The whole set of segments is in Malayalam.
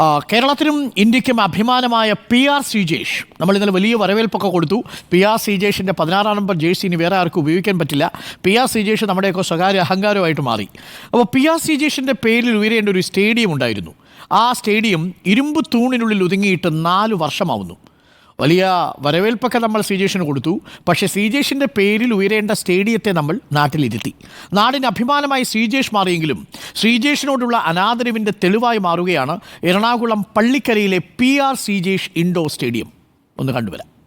കേരളത്തിനും ഇന്ത്യക്കും അഭിമാനമായ പി ആർ ശ്രീജേഷ്. നമ്മൾ ഇന്നലെ വലിയ വരവേൽപ്പൊക്കെ കൊടുത്തു. പി ആർ ശ്രീജേഷിന്റെ പതിനാറാം നമ്പർ ജേഴ്സി ഇനി വേറെ ആർക്കും ഉപയോഗിക്കാൻ പറ്റില്ല. പി ആർ ശ്രീജേഷ് നമ്മുടെയൊക്കെ സ്വകാര്യ അഹങ്കാരമായിട്ട് മാറി. അപ്പോൾ പി ആർ ശ്രീജേഷിന്റെ പേരിൽ ഉയരേണ്ട ഒരു സ്റ്റേഡിയം ഉണ്ടായിരുന്നു. ആ സ്റ്റേഡിയം ഇരുമ്പ് തൂണിനുള്ളിൽ ഒതുങ്ങിയിട്ട് നാല് വർഷമാവുന്നു. വലിയ വരവേൽപ്പൊക്കെ നമ്മൾ ശ്രീജേഷിന് കൊടുത്തു. പക്ഷേ ശ്രീജേഷിന്റെ പേരിൽ ഉയരേണ്ട സ്റ്റേഡിയത്തെ നമ്മൾ നാട്ടിലിരുത്തി. നാടിന് അഭിമാനമായി ശ്രീജേഷ് മാറിയെങ്കിലും ശ്രീജേഷിനോടുള്ള അനാദരവിന്റെ തെളിവായി മാറുകയാണ് Ernakulam പള്ളിക്കരയിലെ P R Sreejesh indoor stadium. ഒന്ന് കണ്ടുവരാം.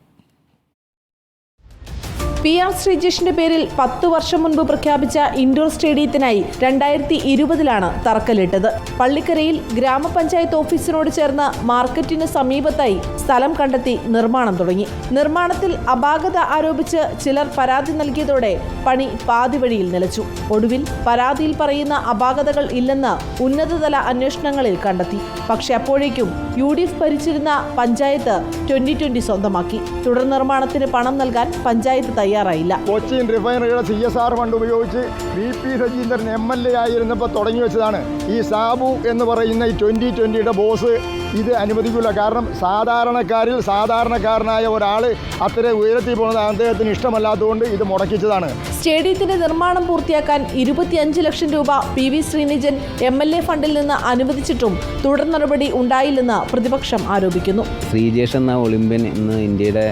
പി ആർ ശ്രീജേഷിന്റെ പേരിൽ പത്തു വർഷം മുൻപ് പ്രഖ്യാപിച്ച ഇൻഡോർ സ്റ്റേഡിയത്തിനായി രണ്ടായിരത്തി ഇരുപതിലാണ് തറക്കല്ലിട്ടത്. പള്ളിക്കരയിൽ ഗ്രാമപഞ്ചായത്ത് ഓഫീസിനോട് ചേർന്ന മാർക്കറ്റിന് സമീപത്തായി സ്ഥലം കണ്ടെത്തി നിർമ്മാണം തുടങ്ങി. നിർമ്മാണത്തിൽ അപാകത ആരോപിച്ച് ചിലർ പരാതി നൽകിയതോടെ പണി പാതിവഴിയിൽ നിലച്ചു. ഒടുവിൽ പരാതിയിൽ പറയുന്ന അപാകതകൾ ഇല്ലെന്ന് ഉന്നതതല അന്വേഷണങ്ങളിൽ കണ്ടെത്തി. പക്ഷെ അപ്പോഴേക്കും യു ഡി എഫ് ഭരിച്ചിരുന്ന പഞ്ചായത്ത് ട്വന്റി ട്വന്റി സ്വന്തമാക്കി. തുടർ നിർമ്മാണത്തിന് പണം നൽകാൻ പഞ്ചായത്ത് തയ്യാറായില്ല. കൊച്ചിൻ റിഫൈനറിയുടെ സി എസ് ആർ ഫണ്ട് ഉപയോഗിച്ച് V P Sajeendran M L A ആയിരുന്നപ്പോൾ തുടങ്ങി വെച്ചതാണ്. ഈ സാബു എന്ന് പറയുന്ന ഈ ട്വന്റി ട്വന്റിയുടെ ബോസ് ഇത് അനുവദിക്കില്ല. കാരണം സാധാരണക്കാരിൽ സാധാരണക്കാരനായ ഒരാൾ അത്ര ഉയരത്തിൽ പോകുന്നത് അദ്ദേഹത്തിന് ഇഷ്ടമല്ലാത്തതുകൊണ്ട് ഇത് മുടക്കിച്ചതാണ്. സ്റ്റേഡിയത്തിന്റെ നിർമ്മാണം പൂർത്തിയാക്കാൻ ഇരുപത്തിയഞ്ച് ലക്ഷം രൂപ P V Sreenijan M L A ഫണ്ടിൽ നിന്ന് അനുവദിച്ചിട്ടും തുടർ നടപടി ഉണ്ടായില്ലെന്ന് പ്രതിപക്ഷം ആരോപിക്കുന്നു. ശ്രീജേഷ് എന്ന ഒളിമ്പ്യൻ ഇന്ന് ഇന്ത്യയുടെ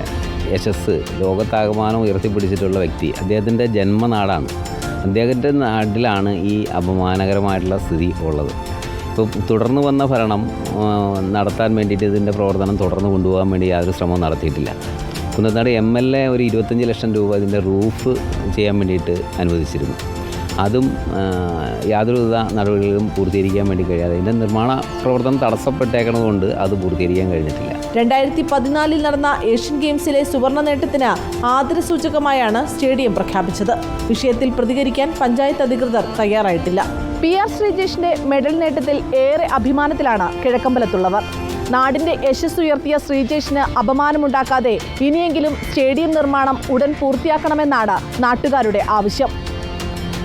യശസ് ലോകത്താകമാനം ഉയർത്തിപ്പിടിച്ചിട്ടുള്ള വ്യക്തി. അദ്ദേഹത്തിന്റെ ജന്മനാടാണ്. അദ്ദേഹത്തിന്റെ നാട്ടിലാണ് ഈ അപമാനകരമായിട്ടുള്ള സ്ഥിതി ഉള്ളത്. ഇപ്പോൾ തുടർന്ന് വന്ന ഭരണം നടത്താൻ വേണ്ടിയിട്ട് ഇതിന്റെ പ്രവർത്തനം തുടർന്ന് കൊണ്ടുപോകാൻ വേണ്ടി യാതൊരു ശ്രമവും നടത്തിയിട്ടില്ല. കുന്നത്താട് എം എൽ എ ഒരു ഇരുപത്തഞ്ച് ലക്ഷം രൂപ ഇതിന്റെ റൂഫ് ചെയ്യാൻ വേണ്ടിയിട്ട് അനുവദിച്ചിരുന്നു. അതും യാതൊരു യാതൊരുവിധ നടപടികളും പൂർത്തീകരിക്കാൻ വേണ്ടി കഴിയാതെ ഇതിന്റെ നിർമ്മാണ പ്രവർത്തനം തടസ്സപ്പെട്ടേക്കണതുകൊണ്ട് അത് പൂർത്തീകരിക്കാൻ കഴിഞ്ഞിട്ടില്ല. രണ്ടായിരത്തി പതിനാലിൽ നടന്ന ഏഷ്യൻ ഗെയിംസിലെ സുവർണ നേട്ടത്തിന് ആദരസൂചകമായാണ് സ്റ്റേഡിയം പ്രഖ്യാപിച്ചത്. വിഷയത്തിൽ പ്രതികരിക്കാൻ പഞ്ചായത്ത് അധികൃതർ തയ്യാറായിട്ടില്ല. പി ആർ ശ്രീജേഷിന്റെ മെഡൽ നേട്ടത്തിൽ ഏറെ അഭിമാനത്തിലാണ് കിഴക്കമ്പലത്തുള്ളവർ. നാടിന്റെ യശസ് ഉയർത്തിയ ശ്രീജേഷിന് അപമാനമുണ്ടാക്കാതെ ഇനിയെങ്കിലും സ്റ്റേഡിയം നിർമ്മാണം ഉടൻ പൂർത്തിയാക്കണമെന്നാണ് നാട്ടുകാരുടെ ആവശ്യം.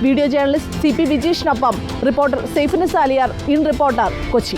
Video journalist C P വിജീഷിനൊപ്പം reporter Saifinis Aliyar in reporter Kochi.